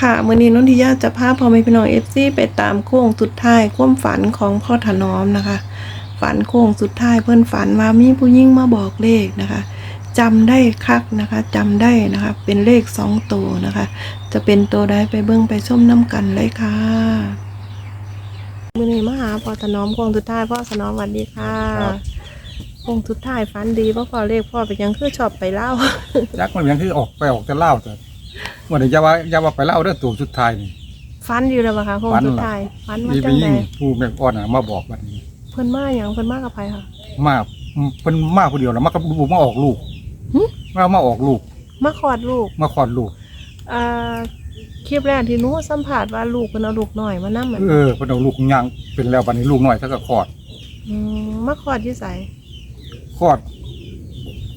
ค่ะมื้อนี้นนทิยาจะพาพ่อแม่พี่น้อง FC ไปตามโค้งสุดท้ายความฝันของพ่อถนอมนะคะ ฝันโค้งสุดท้ายเพิ่นฝันว่ามีผู้หญิงมาบอกเลขนะคะจำได้คักนะคะจำได้นะคะ เป็นเลขสองตัวนะคะ จะเป็นตัวใดไปเบิ่งไปส้มน้ำกันเลยค่ะมื้อนี้มาหาพ่อถนอมโค้งสุดท้ายพ่อถนอมสวัสดีค่ะครับโค้งสุดท้ายฝันดีเพราะพอเลขพ่อไปยังคือชอบไปเล่ายักษ์มันยังคือออกไปออกจะเล่าแต่ วันนี้อย่าว่าอย่าว่าไปเล่าเรื่องตัวสุดท้ายนี่ ฟันอยู่แล้วปะคะโค้งฝันสุดเหรอท้ายฟันมามีไปจังยิ่ไดงผู้แม่อ่อนน่ะมาบอกวันนี้ เพิ่นมาอย่างเพิ่นมากับใครคะมาเป็นมาผู้เดียวแล้วมากับลูกมาออกลูกหึ มามาออกลูกมาคลอดลูกมาคลอดลูก อ่าคลิปแรกที่หนู้สัมผัสว่าลูกเพิ่นเอาลูกหน่อยมานั่เหมือนเออเพิ่นเอาลูกย่างเป็นแล้ววันนี้ลูกน้อยถ้าก็คลอด มมาคลอดที่ไสคลอด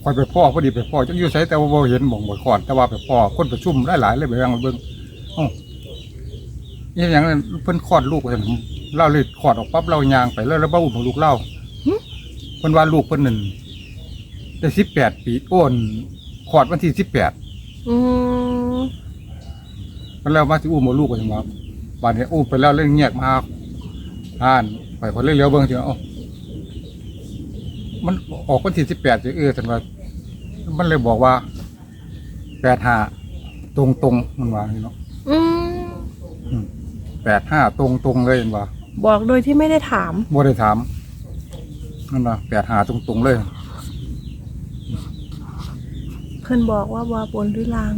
คอยไปพ่อพอดีไปพ่อจังอยู่ไสแต่ว่าบ่เห็นบ่งบ่คลอดแต่ว่าไปพ่อคนประชุมหลายๆเลยไปยังเบิ่งเอ้านี่อย่างนั้นเพิ่นคลอดลูกว่าซั่นเล่าเลยคลอดออกปั๊บเราย่างไปแล้วแล้วบ่อุ้มลูกเล่าเพิ่นว่าลูกเพิ่นนั่นได้สิบแปดปีโอ้นขอดวันที่สิบแปดอืมเพิ่นแล้วมาสิอุ้มเอาลูกไปจังหวะบาดนี้อุ้มไปแล้วเรื่องแยกมาอ่านไปคนเลี้ยวๆเบิ่งสิเอ้ามันออกวันที่สิบแปดเออท่านว่า มันเลยบอกว่าแปดห้าตรงตรงๆมันว่าอย่างนี้เนาะอืมแปดห้าตรงตรงๆเลยมันว่าบอกโดยที่ไม่ได้ถาม บ่ได้ถามนั่นว่าแปดห้าตรงตรงๆเลย เพิ่นบอกว่าว่าบนหรือลาง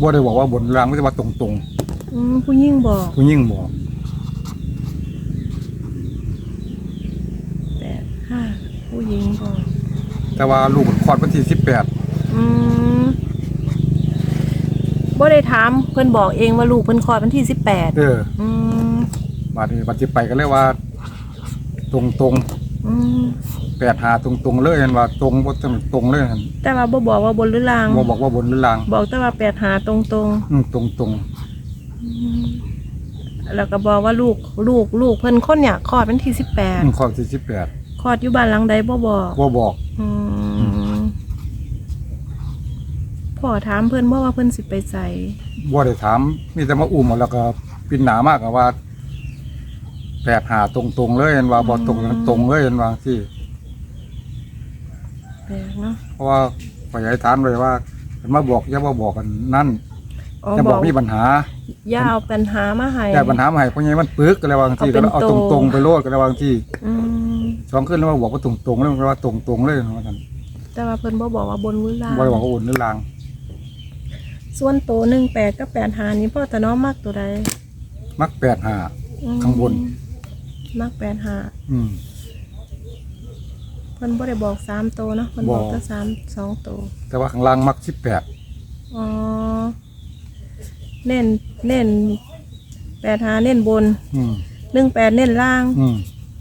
บ่ได้บอกว่าบนรางไม่ได้ว่าตรงตรงอืมผู้ยิ่งบอกๆผู้ยิ่งบอกแปดห้าผู้หญิงบอก แต่ว่าลูกคลอดวันที่สิบแปดอืมบ่ได้ถามเพิ่นบอกเองว่าลูกเพิ่นคลอดวันที่สิบแปดเอออืมบาดนี้บัดที่ไปก็เลยว่า ตรงตรงอืมแปดหาตรงตรงๆเลยเห็นว่าตรงบ่ต้องตรงเลยหั่นแต่ว่าบ่บอกว่าบนหรือลาง บ่บอกว่าบนหรือล่างบอกแต่ว่าแปดหาตรงตรงอืมตรงตรงๆแล้วก็บอกว่าลูกลูกลูกเพิ่นคนเนี่ยคลอดวันที่สิบแปๆดอืมข้อที่สิบแปดคลอดอยู่บ้านหลังใดบ่บอกบ่บอก อืมพ่อถามเพิ่นบ่ว่าเพิ่นสิไปใส่บ่ได้ถามมีแต่มาอุ้มเอาแล้วก็ปินหนามากอะว่าแปดหาตรงตรงๆเลยเห็นว่าบ่ตรงตรงเลยเห็นว่าที่ แปลกเนาะเพราะว่าฝ่ายถามเลยว่าเพิ่นมาบอกอย่ามาบอกกันนั่นอ๋อจะบบออกกมีปัญหาอย่าเอาปัญหามาให้แต่ปัญหามาให้เพราะไงมันปึกก็เลยว่าบางทีเอาเป็ก็นเอาโตตรงตรงๆไปโลดก็เลยว่าบางทีอืม สองขึ้นแล้วมาบอกว่าตรงตรงๆเลยมันว่าตรงตรงๆเลยว่าซั่นแต่ว่าเพิ่นบ่บอกว่าบนหรือล่างบ่ได้บอกว่าอุ่นหรือลางส่วนโตหนึ่งแปดกับแปดหานี่พ่อตะน้อมมักตัวใดมักแปดหาอืมข้างบนมักแปดหาอืม เพิ่นบ่ได้บอกสามโตเนาะเพิ่นบอกบอก แต่สามสองโตแต่ว่าข้างล่างมักสิบแปดอ๋อเน้นเน้นแปดหาเน้นบนอืมหนึ่งแปดเน้นล่าง อืม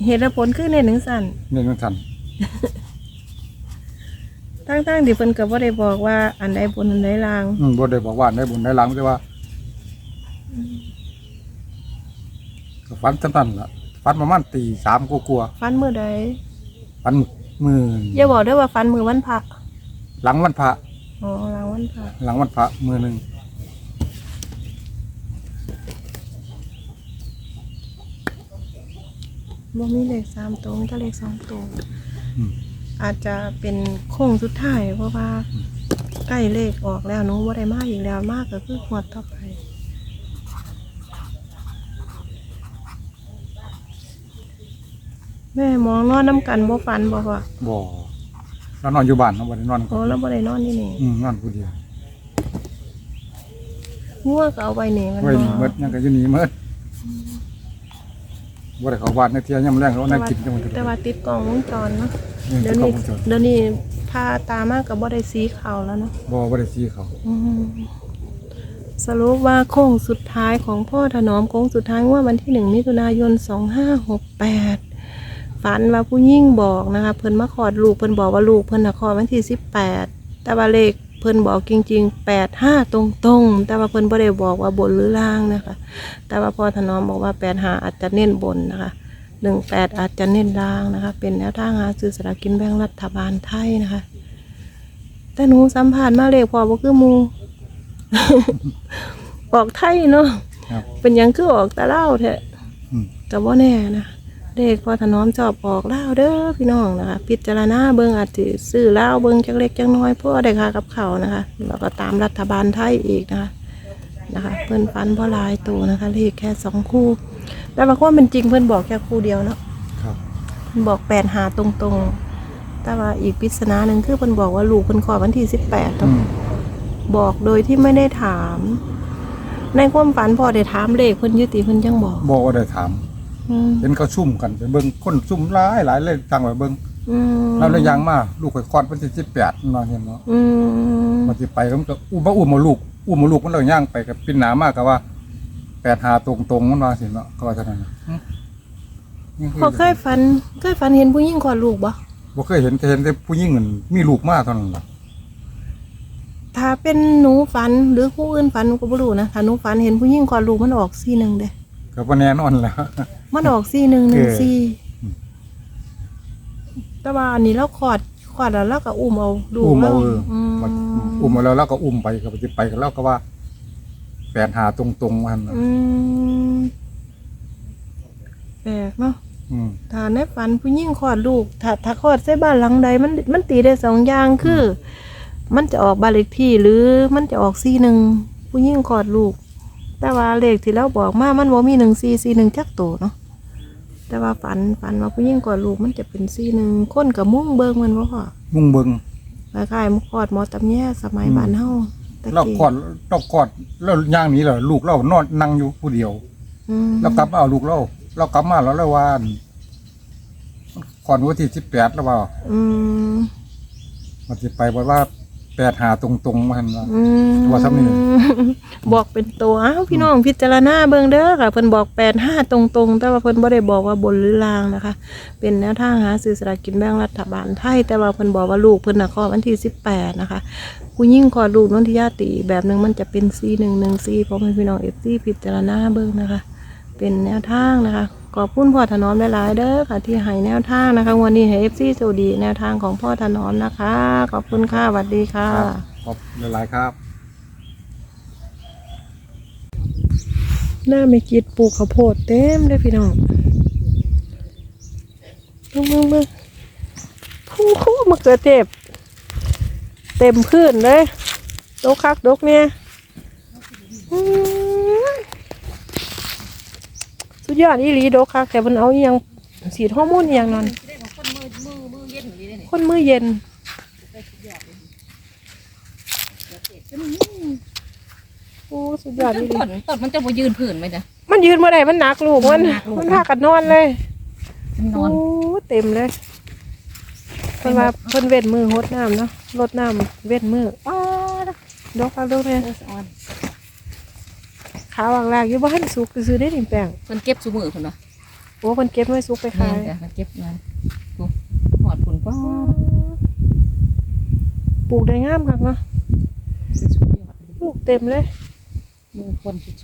เหตุและผลคือเน้นหนึ่งสั่นนี่มันทันทั้งๆที่เพิ่นก็บ่ได้บอกว่าอันใดบนอันใดล่าง อืมบ่ได้บอกว่าได้บุญได้หลังแต่ว่าก็ฝันจำนั้นล่ะฝันประมาณตีสามกลัวฟันมือใดๆฝันมืออย่าบอกได้อว่าฟันมือวันพระหลังวันพระ อ๋อหลังวันพระหลังวันพระมือหนึ่ง บ่มีเลขสามตัวมีแต่เลขสองตัวอืม อาจจะเป็นโค้งสุดท้ายเพราะว่าใกล้เลขออกแล้วหนูว่าได้มากอีกแล้วมากก็คือหวดต่อไป แม่มองนอนน้ำกันบ่ฟันบ่ว่าบ่เรานอนอยู่บ้านเราบ่ได้นอนโอ้แล้วบ่ได้นอนที่นี่อืมนอนผู้เดียวงัวก็เอาไว้นี่มันไว้บ่นี่เมดยังก็อยู่นี่เมด บ่ได้เข้าบ้านในเที่ยยามแรงเขานั่งกินจังหวะแต่ว่าติดกล้องวงจรเนาะอืมเดี๋ยวเขานี้บ่จอดเดี๋ยวนี้พาตามากกับบ่ได้สีขาวแล้วเนาะบ่บ่ได้ซีเขาอืมสรุปว่าโค้งสุดท้ายของพ่อถนอมโค้งสุดท้ายว่าวันที่หนึ่งมิถุนายนสองห้าหกแปดฝันว่าผู้ยิ่งบอกนะคะเพิ่นมาขอดลูกเพิ่นบอกว่าลูกเพิ่นน่ะขอดวันที่สิบแปดแต่ว่าเลข เพิ่นบอกจริงๆแปดห้าตรงๆ แต่ว่าเพิ่นบ่ได้บอกว่าบนหรือล่างนะคะ แต่ว่าพ่อถนอมบอกว่าแปดห้าอาจจะเน้นบนนะคะหนึ่งแปดอาจจะเน้นล่างนะคะ เป็นแนวทางหาซื้อสลากกินแบ่งรัฐบาลไทยนะคะ แต่หนูสัมผัสมาเลขพอบ่คือหมูพออกไทยเนาะครับเป็นหยังคือออกแต่เล่าวแท้อืมก็บ่แน่นะ เด็กพอถนอมชอบออกเล่าวเด้อพี่น้องนะคะ พิจารณาเบิ่งอาจสิซื้อเล่าวเบิ่งจักเล็กจักน้อยเพื่อได้ค่ากับเขาวนะคะแล้วก็ตามรัฐบาลไทยอีกนะคะนะคะเพิ่นฟันบ่หลายตัวนะคะเลขแค่สองคู่แต่ว่าความเป็นจริงเพิ่นบอกแค่คู่เดียวเนาะครับเพิ่นบอกแปดหาตรงๆ แต่ว่าอีกปริศนาหนึ่งคือเพิ่นบอกว่าลูกเพิ่นขอดวันที่สิบแปดอืมบอกโดยที่ไม่ได้ถาม ในความฝันพอได้ถามเลขเพิ่นอยุติเพิ่นจังบอกบอกว่าได้ถาม อืมเห็นเขาซุ่มกันไปเบิ่งคนซุ่มหลายหลายเลยจังไปเบิ่งอืมแล้วเลยยางมาลูกข่อยคลอดวันที่18เนาะเห็นเนาะอืมมันสิไปมันก็อุ้มมาอุ้มมาลูกอุ้มมาลูกมันเลยย่างไปกับปินหนามากก็ว่าแปดหาตรงๆมันว่าสิเนาะก็ว่าเท่านั้นน่ะหึนี่พอเคยฝันเคยฝันเห็นผู้หญิงกอดลูกบ่บ่เคยเห็นแต่เห็นแต่ผู้หญิงนั่นมีลูกมาเท่านั้นล่ะ ถ้าเป็นหนูฝันหรือผู้อื่นฝันหนูก็บ่รู้นะถ้าหนูฝันเห็นผู้หญิงกอดลูกมันออกซี่หนึ่งเด้ ก็บ่แน่นอนแหล้ว มันออกซี่หนึ่งหนึ่งเออ ซี่อืมแต่ว่าอันนี้เราขอดขอดแล้วเราก็อุ้มเอาลูกอุ้มเอาเราเอออืมมันอุ้มมาแล้วแล้วก็อุ้มไปก็สิไปกันแล้วก็ว่าแปดหาตรงๆมันน่ะอืมแปลกเนาะอืม ถ้าในฝันผู้หญิงคลอดลูก ถ้าถ้าคลอดใส่บ้านหลังใดมันมันตีได้สองอย่างคือมันจะออกบ้านเลขที่หรือมันจะออกซีหนึ่งผู้หญิงคลอดลูก แต่ว่าเลขที่เราบอกมามันบ่มีหนึ่งซีซีหนึ่งจักโตเนาะแต่ว่าฝันฝันว่าผู้หญิงคลอดลูกมันจะเป็นซีหนึ่งคนกับมุ่งเบิ่งมันบ่พอมุ่งเบิ่งคล้ายๆมันคลอดหมอตำแย่สมัยบ้านเฮาตะเรากี้กอดเรากอดแล้วย่างหนี้แล้วลูกเรานอนนั่งอยู่ผู้เดียวอืมเรากลับมาเอาลูกเราเรากลับมาแล้วเราว่าก่อนวันที่18แล้วว่าอืมมันสิไปบอกว่า แปดหาตรงๆมันว่า อืมว่าซ้ำนี่ บอกเป็นตัวอ้าวพี่น้องพิจารณาเบิ่งเด้อค่ะเพิ่นบอกแปดห้าตรงๆ แต่ว่าเพิ่นบ่ได้บอกว่าบนหรือล่างนะคะ เป็นแนวทางหาซื้อสลากกินแบ่งรัฐบาลไทยแต่ว่าเพิ่นบอกว่าลูกเพิ่นน่ะคลอดวันที่18นะคะผู้หญิงคลอดลูกนนทิยาติแบบหนึงมันจะเป็น C114 เพราะมันพี่น้อง FC พิจารณาเบิ่งนะคะ เป็นแนวทางนะคะ ขอบคุณพ่อถนอมหลายๆเด้อค่ะที่ให้แนวทางนะคะ วันนี้ให้ FC สวัสดีแนวทางของพ่อถนอมนะคะ ขอบคุณค่ะสวัสดีค่ะครับขอบหลายๆครับ หน้าไม่กิดปลูกข้าวโพดเต็มเลยพี่น้องมึงมึงมึงผู้คู่มะเขือเทศเต็มพื้นเลยดกคักดกเนี่ยอื้อสุด ยอดอีหลีดกคักแต่มันเอาอหยังสีทอร์โมนอหย่างนั้นคนมือเย็นโอ้สุดยอดอีหลีต้นต้นมันจะมายืนผืนไหมจ๊ะ มันยืนมาได้มันหนักลูกมันมันหนักลูก มันพากันนอนเลยมันนโอ้อนเต็มเลยเพิ่นว่าเพิ่นเวทมือหดน้ำเนาะลดน้ำเวทมือป้าดดอกเอาดอกเนี่ยเออสะออน ขาวางลากอยู่บ้านสุกซื้อได้ถึงแปลงมันเก็บสูมือคนวะโอ้เพิ่นเก็บไว้สุกไปแม่ขายนจ้ะมันเก็บเงินกูหอดผุนป้าดปลูกได้งามคักเนาะสุดยอดลูกเต็มเลยมือคนสุด